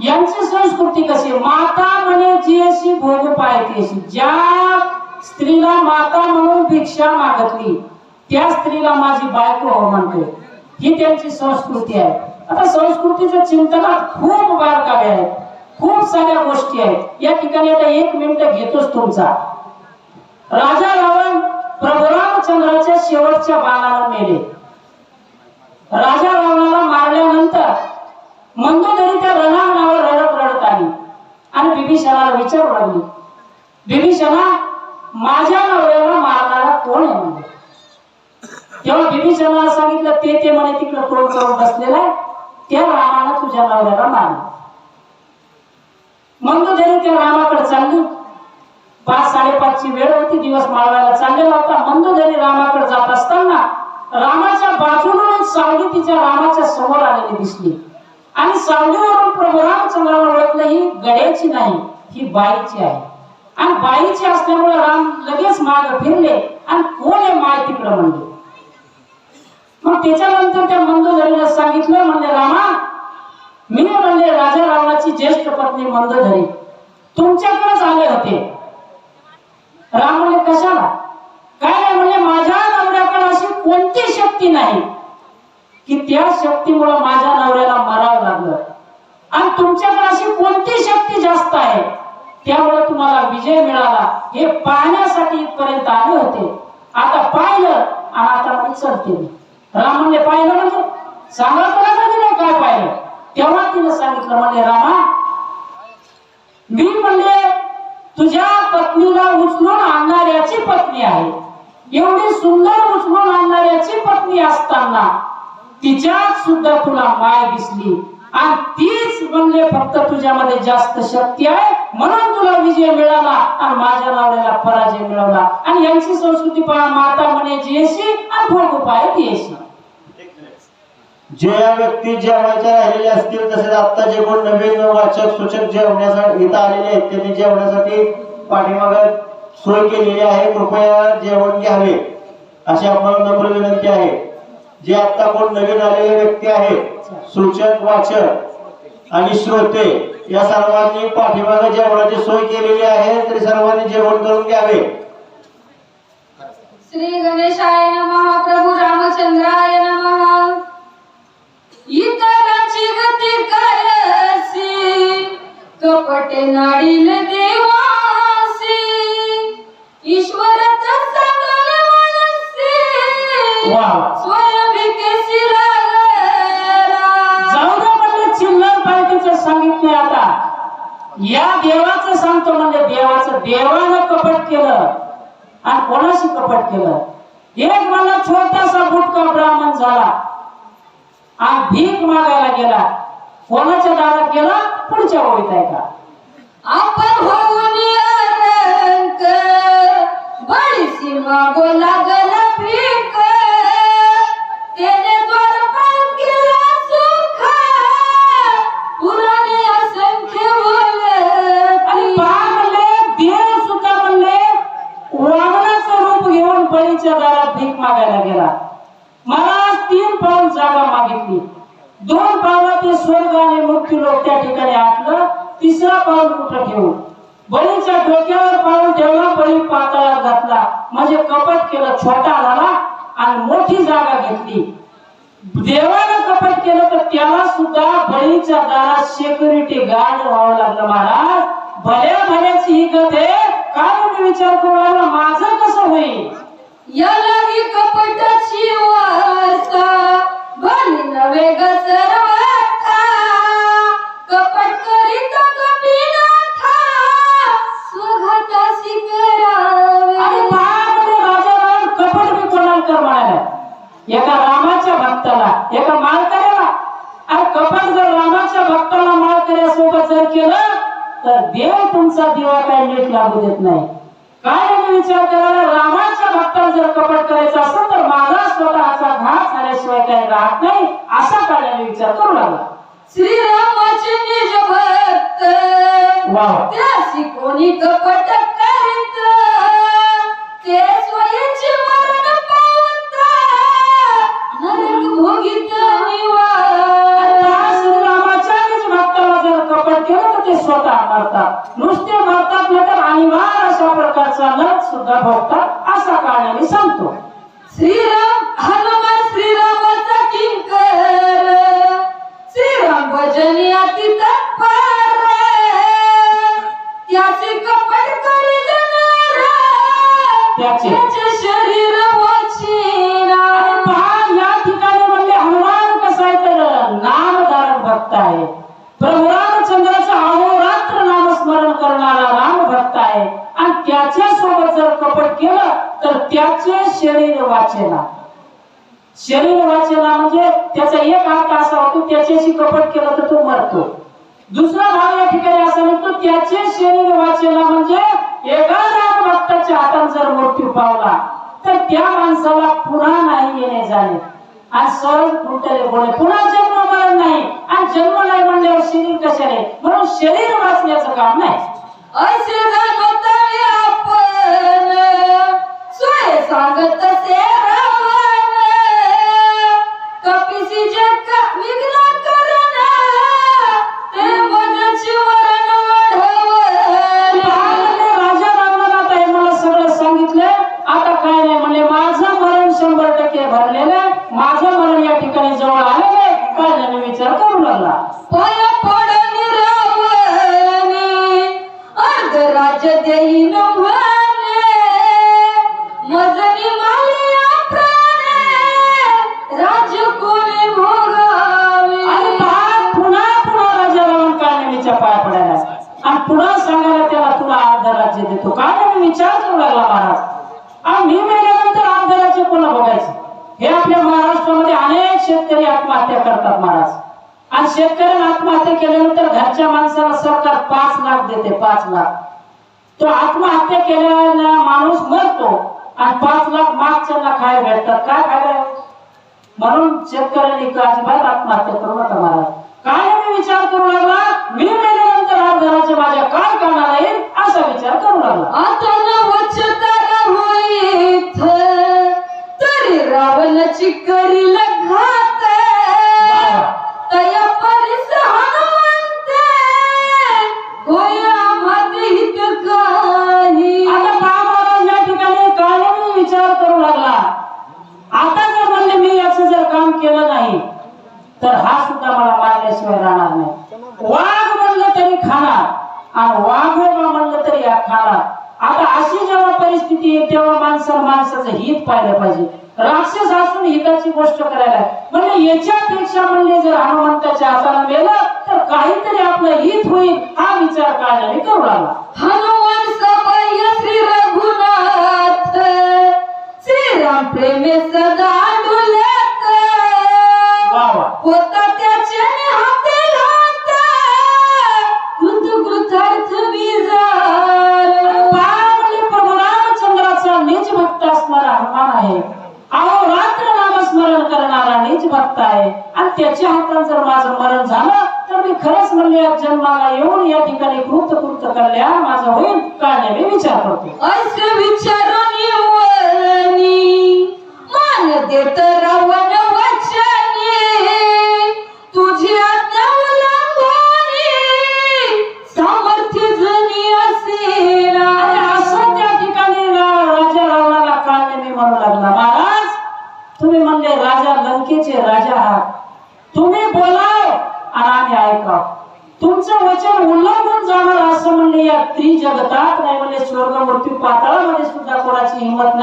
यांची संस्कृती कशी माता म्हणे जी अशी भोग पायती अशी. ज्या स्त्रीला माता म्हणून भिक्षा मागतली त्या स्त्रीला माझी बायको हो म्हणते ही त्यांची संस्कृती आहे. आता संस्कृतीच्या चिंतनात खूप बारकावे आहेत खूप साऱ्या गोष्टी आहेत. या ठिकाणी आता एक मिनिट घेतोच तुमचा. राजा रावण प्रभू रामचंद्राच्या शेवटच्या बाणाला मेले. राजा रावणाला मारल्यानंतर मंदोदरी बिभीषणाला विचारू लागली. बिभीषणा माझ्या नवऱ्याला मारणारा कोण आहे म्हणजे तेव्हा बिभीषणाला सांगितलं ते ते म्हणे तिकडे तोड करून बसलेला आहे? त्या रामानं तुझ्या नवऱ्याला मारलं. मग मंदोदरी त्या रामाकडे चालली. पाच साडेपाचची वेळ होती दिवस माळवायला चाललेला होता. मंदोदरी रामाकडे जात असताना रामाच्या बाजूला सावली तिच्या रामाच्या समोर आलेली दिसली. आणि सावलीवरून प्रभू ही नाही ही बाईची आहे आणि बाईची असल्यामुळे राम लगेच माग फिरले आणि कोण आहे माय तिकडं म्हणले मग त्याच्यानंतर त्या मंदोदरीला सांगितलं म्हणले रामा मी म्हणले राजा रावणाची ज्येष्ठ पत्नी मंदोदरी तुमच्याकडेच आले होते. राम म्हणले कशाला? काय नाही म्हणले माझ्या नवऱ्याकडे अशी कोणती शक्ती नाही की त्या शक्तीमुळे माझ्या नवऱ्याला मारावं लागलं? आणि तुमच्याकडे अशी कोणती शक्ती जास्त आहे? त्यामुळे तुम्हाला विजय मिळाला. हे पाहण्यासाठी इथपर्यंत आले होते. आता पाहिलं आणि आता म्हणजे रामाने पाहिलं म्हणजे? सांगा तुला कधी नाही काय पाहिलं? तेव्हा तिने सांगितलं म्हणजे रामा मी म्हणले तुझ्या पत्नीला उचलून आणणाऱ्याची पत्नी आहे. एवढी सुंदर उचलून आणणाऱ्याची पत्नी असताना तिच्यात सुद्धा तुला माय दिसली. आणि तीच म्हणले फक्त तुझ्यामध्ये जास्त शक्ती आहे. म्हणून तुला विजय मिळाला आणि माझ्या लावलेला पराजय मिळवला आणि यांची संस्कृती पहा माता म्हणे जी आणि भोग उपाय ती अशी ज्या व्यक्ती जेवणाच्या राहिलेल्या असतील तसेच आता जे कोण नवीन वाचक सूचक जेवण्यासाठी इथं आलेले आहेत त्यांनी जेवणासाठी पाठीमागे सोय केलेली आहे. कृपया जेवण घ्यावे अशी आपल्याला नम्र विनंती आहे. जे आता कोण नवीन आलेले व्यक्ती आहेत सूचक वाचक आणि श्रोते या सर्वांनी पाठीमागे जेवणाची सोय केलेली आहे तरी सर्वांनी जेवण करून घ्यावे. श्री गणेशाय नमः प्रभू रामचंद्राय नमः. इतरांची गती करसी कपटे नाडील देवासी. ईश्वरच पार्टीचं सांगितले आता. या देवाचं सांगतो म्हणजे देवाचं देवानं कपट केलं आणि कोणाशी कपट केलं? एक मला छोटासा बुटका ब्राह्मण झाला. आणि भीक मागायला गेला. कोणाच्या दारात गेला? पुढच्या ओळीत आहे का? आपण होऊन रंक. मागायला गेला. मला तीन पाऊल जागा मागितली. दोन पावला ते स्वर्ग आणि मृत्यू लोक त्या ठिकाणी आटलं. तिसरा पाऊल कुठं ठेवू? बळीच्या डोक्यावर पाऊल ठेवला बळी पाताळात घातला. म्हणजे कपट केलं छोटा झाला आणि मोठी जागा घेतली. देवानं कपट केलं तर त्याला सुद्धा बळीच्या दारात सिक्युरिटी गार्ड व्हावं लागलं महाराज. भल्या भल्याची ही गत आहे. काय विचार करू माझं कसं होईल? याला कपटाची नवे ग सर्वथा कपट करीत कपिनाथा करावे आणि राजा कपट कोणाला म्हणाला एका रामाच्या भक्ताला एका माळकऱ्याला. आणि कपट जर रामाच्या भक्ताला माळकऱ्यासोबत जर केलं तर देव तुमचा दिवा काय नीट लागू देत नाही. काय विचार करायला? रामाच्या भक्ताला जर कपट करायचं असेल तर माझा स्वतःचा घात झाल्याशिवाय काय राहत नाही असा काढण्याने विचार करू लागला. श्रीरामाचे निज भक्त. त्यासी कोणी कपट करीत? ते स्वयंचे मरण पावता नरक भोगित निवार श्रीरामाच्या भक्ताला जर कपट मारतात. नुसते मारतात नाही तर अनिवार्य अशा प्रकारचा लत सुद्धा भोगतात असा काळाने सांगतो. श्रीराम जर कपट केलं तर त्याचे शरीर वाचेला शरीर वाचेला म्हणजे त्याचा एक हात असा होतो त्याच्याशी कपट केलं तर तो मरतो. दुसरा भाग या ठिकाणी असा म्हणतो त्याचे शरीर वाचेला म्हणजे एखाद्या भक्ताच्या हातात जर मृत्यू पावला तर त्या माणसाला पुन्हा नाही येणे झाले. आणि सहज फुटले बोले पुन्हा जन्म मरण नाही. आणि जन्म नाही म्हणल्यावर शरीर कशाने म्हणून शरीर वाचण्याचं काम नाही. असे लागला महाराज आणि मी मेल्यानंतर पुन्हा बघायचं. हे आपल्या महाराष्ट्रामध्ये अनेक शेतकरी आत्महत्या करतात महाराज. आणि शेतकऱ्यांनी आत्महत्या केल्यानंतर घरच्या माणसाला सरकार पाच लाख देते पाच लाख. तो आत्महत्या केलेला माणूस मरतो आणि पाच लाख मागच्याला खायला भेटतात. काय फायदा आहे? म्हणून शेतकऱ्यांनी का अजिबात आत्महत्या करू नका महाराज. काय मी विचार करू लागला? मी मेल्यानंतर हा घराच्या माझ्या काय करणार? असा विचार करू लागला. आता नवचतारा होईत तरी रावणाची करील घात. तया परिस हनुमंत होय आम्हात हित काही. आता पहा महाराज या ठिकाणी काय मी विचार करू लागला. आता जर म्हणले मी याचं जर काम केलं नाही तर हा सुद्धा मला मारल्याशिवाय राहणार नाही. वाघ म्हणलं तरी खाणार. आणि वाघोबा म्हणलं तरी या खारा आता अशी जेव्हा परिस्थिती येते तेव्हा माणसाला माणसाचं हित पाहिलं पाहिजे. राक्षस असून हिताची गोष्ट करायला. आहे. म्हणजे याच्यापेक्षा म्हणले जर हनुमंताच्या हाताला मेलं तर काहीतरी आपलं हित होईल हा विचार काढल्याने करू लागला. हनुमान सभय श्री रघुनाथ. कृत माझा माझं होईल काय मी विचार करतो.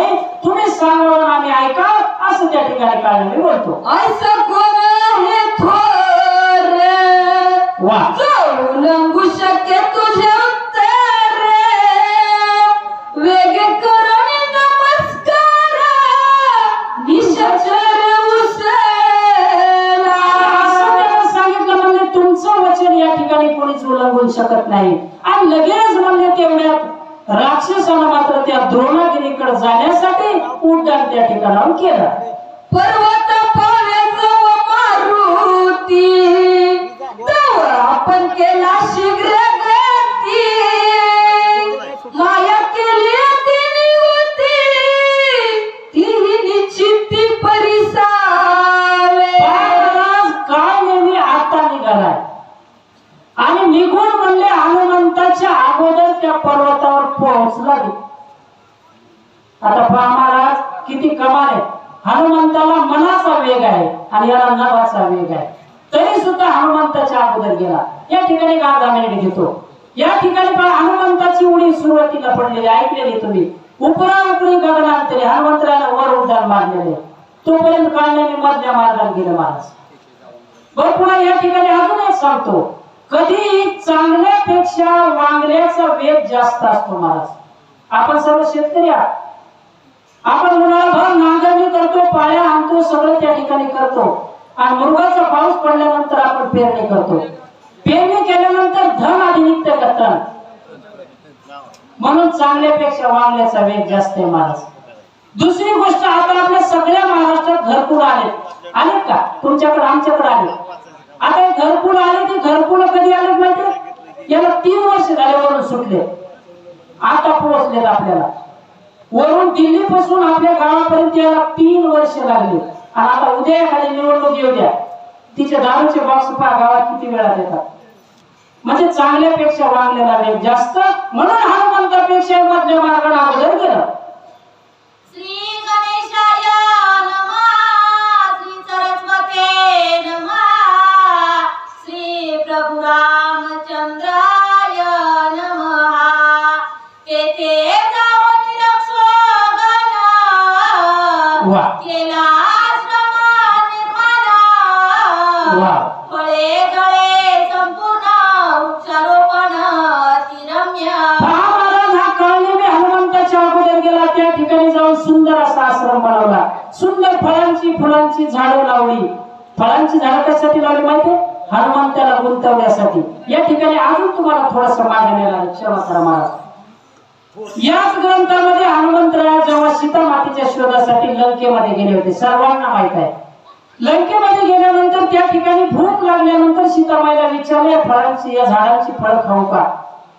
नाही. तुम्ही आणि आम्ही ऐकाव असं त्या ठिकाणी काढणे मी बोलतो. असं कोण आहे थोर? वा. शक्य तुझे उत्तर. वेग करून नमस्कार. निशाचर असं उसला त्यानं सांगितलं म्हणजे तुमचं वचन या ठिकाणी कोणीच शकत नाही. आणि लगेच म्हणले तेवढ्यात राक्षसानं मात्र त्या द्रोणागिरीकडे उड्डाण त्या ठिकाणाहून केला. पर्वत पाण्याचा मारुती. आपण केला शीघ्र किती कमाल आहे. हनुमंताला मनाचा वेग आहे आणि याला नभाचा वेग आहे. तरी सुद्धा हनुमंताच्या अगोदर गेला. या ठिकाणी एक अर्धा मिनिट घेतो. या ठिकाणी पण हनुमंताची उडी सुरुवातीला पडलेली ऐकलेली तुम्ही. उपरा उपरी गगनांतरी हनुमंतराला वर उड्डाण मारलेले. तोपर्यंत काढल्याने मधल्या मार्गाला गेले महाराज बर पुन्हा या ठिकाणी अजून एक सांगतो. कधी चांगल्यापेक्षा वांगल्याचा वेग जास्त असतो महाराज आपण सर्व शेतकरी आहात. आपण उन्हाळाभर नांगरणी करतो पाया आणतो सगळं त्या ठिकाणी करतो. आणि मृगाचा पाऊस पडल्यानंतर आपण पेरणी करतो. पेरणी केल्यानंतर धन आणि निघतं म्हणून चांगल्यापेक्षा वांगल्याचा वेग जास्त आहे महाराज. दुसरी गोष्ट आता आपल्या सगळ्या महाराष्ट्रात घरकुल आले आले का? तुमच्याकडे आमच्याकडे आले आता घरकुल आले ते घरकुल कधी आले माहिती याला तीन वर्ष झाले वरून सुटले. आता पोहोचलेत आपल्याला. वरून दिल्ली पासून आपल्या गावापर्यंत यायला तीन वर्ष लागले. आणि आता उद्या एखादी निवडणूक येऊ द्या. तिचे दारूचे बॉक्स पहा गावात किती वेळा देतात. म्हणजे चांगल्यापेक्षा वागलेला वेग जास्त. म्हणून हा मंत्रापेक्षा मधल्या मार्गाने अगोदर गेलं. सुंदर असा आश्रम बनवला. सुंदर फळांची फुलांची झाडं लावली. फळांची झाडं कशासाठी लावली हनुमंताला गुंतवण्यासाठी. या ठिकाणी अजून तुम्हाला थोडस लागेल क्षमा करा महाराज. याच ग्रंथामध्ये हनुमंतराव जेव्हा सीता मातीच्या शोधासाठी लंकेमध्ये गेले होते सर्वांना माहीत आहे. लंकेमध्ये गेल्यानंतर त्या ठिकाणी भूक लागल्यानंतर सीतामाईला विचारले "या फळांची या झाडांची फळ खाऊ का?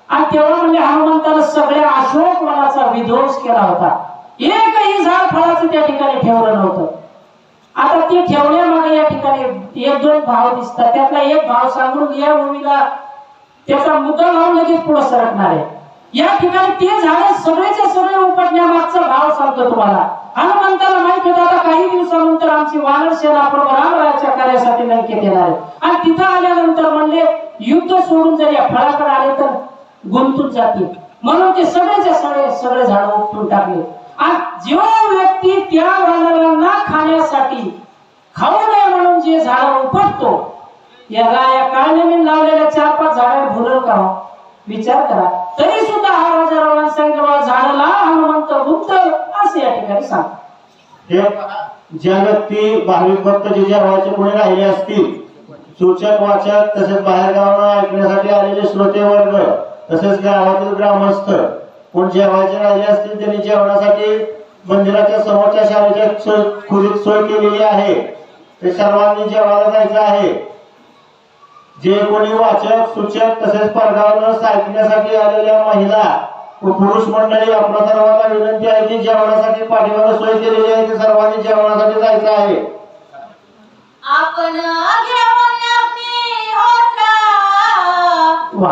आणि तेव्हा म्हणजे हनुमंतानं सगळ्या अशोक वनाचा विध्वंस केला होता. एकही झाड फळाचं त्या ठिकाणी ठेवलं नव्हतं. आता ते ठेवण्यामागे या ठिकाणी एक दोन भाव दिसतात. त्यातला एक भाव सांगून या भूमीला त्याचा मुद्दा लावून लगेच पुढे सरकणार आहे. या ठिकाणी ते झाडे सगळेच्या सगळे उपटण्यामागचा भाव सांगतो तुम्हाला. हनुमंताला माहीत होतं आता काही दिवसानंतर आमची वानर सेना आपण रामरायाच्या कार्यासाठी लंकेत येणार आहे. आणि तिथं आल्यानंतर म्हणले युद्ध सोडून जर या फळाकडे आले तर गुंतून जातील. म्हणून ते सगळेच्या सगळे सगळे झाड उपटून टाकले. आणि जो व्यक्ती त्या वानरांना खाण्यासाठी खाऊ नये म्हणून जे झाड उपटतो याला या काळनेमी लावलेल्या चार पाच झाडे भुरळ का विचार करा. तरी सुद्धा हा राजा रावणाने सांगितलं झाडाला हनुमंत गुप्त असे या ठिकाणी सांग. हे ज्या व्यक्ती भाविक भक्त जे जेव्हाचे पुढे राहिले असतील सूचक वाचक तसेच बाहेर गावांना ऐकण्यासाठी आलेले श्रोते वर्ग तसेच गावातील ग्रामस्थ कोण जेवायचे राहिले असतील त्यांनी जेवणासाठी मंदिराच्या समोरच्या शाळेच्या सोय खोलीत सोय केलेली आहे. ते सर्वांनी जेवायला जायचं आहे. जे कोणी वाचक सूचक तसेच परगावानं ऐकण्यासाठी आलेल्या महिला व पुरुष मंडळी आपल्या सर्वांना विनंती आहे की जेवणासाठी पाठीमागे सोय केलेली आहे ते सर्वांनी जेवणासाठी जायचं आहे आपण वा.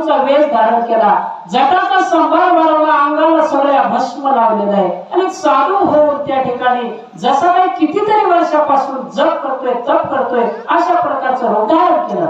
काळवेलीनं वेश धारण केला. जटाचा संभार वाढवला अंगाला सगळ्या भस्म लावलेला आहे. आणि चालू साधू होऊन त्या ठिकाणी जसा काही कितीतरी वर्षापासून जप करतोय तप करतोय अशा प्रकारचं रोग धारण केलं.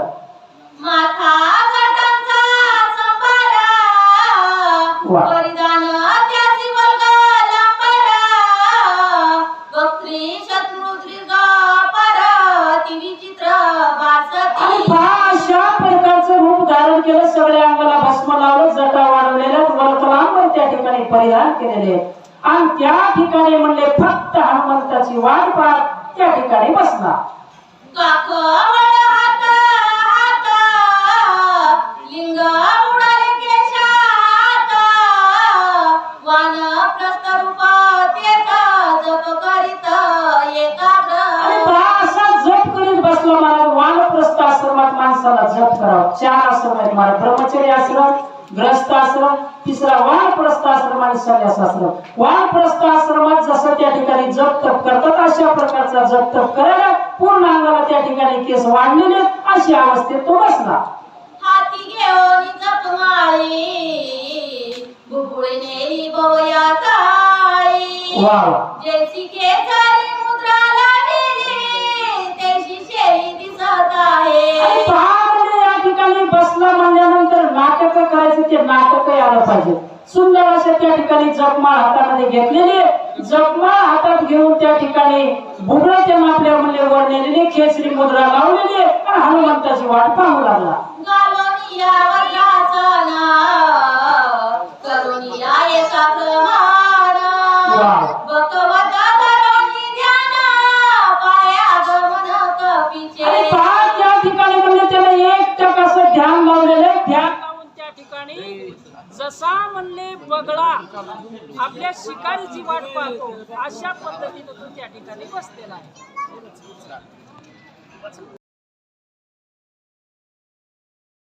ठिकाणी परिधान केलेले आणि त्या ठिकाणी म्हणले फक्त हनुमंताची वाट पाहत त्या ठिकाणी बसला. वानप्रस्थ आश्रमात माणसाला जप करावं. चार आश्रम आहेत महाराज ब्रह्मचर्य आश्रम ग्रस्त आश्रम तिसरा वानप्रस्थ आश्रम आणि संन्यास आश्रम वानप्रस्थ आश्रमात जसं त्या ठिकाणी जप तप करतात अशा प्रकारचा जप तप करायला पूर्ण अंगाला त्या ठिकाणी केस वाढलेले अशी अवस्थेत तो बसला. हाती घेऊन जपमाळी बुबुळे नेली बवया ताळी वा जैसी ते नाटक आलं पाहिजे. सुंदर असे त्या ठिकाणी जपमाळ हातामध्ये घेतलेली आहे. जपमाळ हातात घेऊन त्या ठिकाणी बुबळ ते मापल्या म्हणले वर नेलेली केसरी मुद्रा लावलेली हनुमंताची वाट पाहू लागला. शिकारीची वाट पाहतो. अशा पद्धतीनं तो त्या ठिकाणी बसलेला आहे.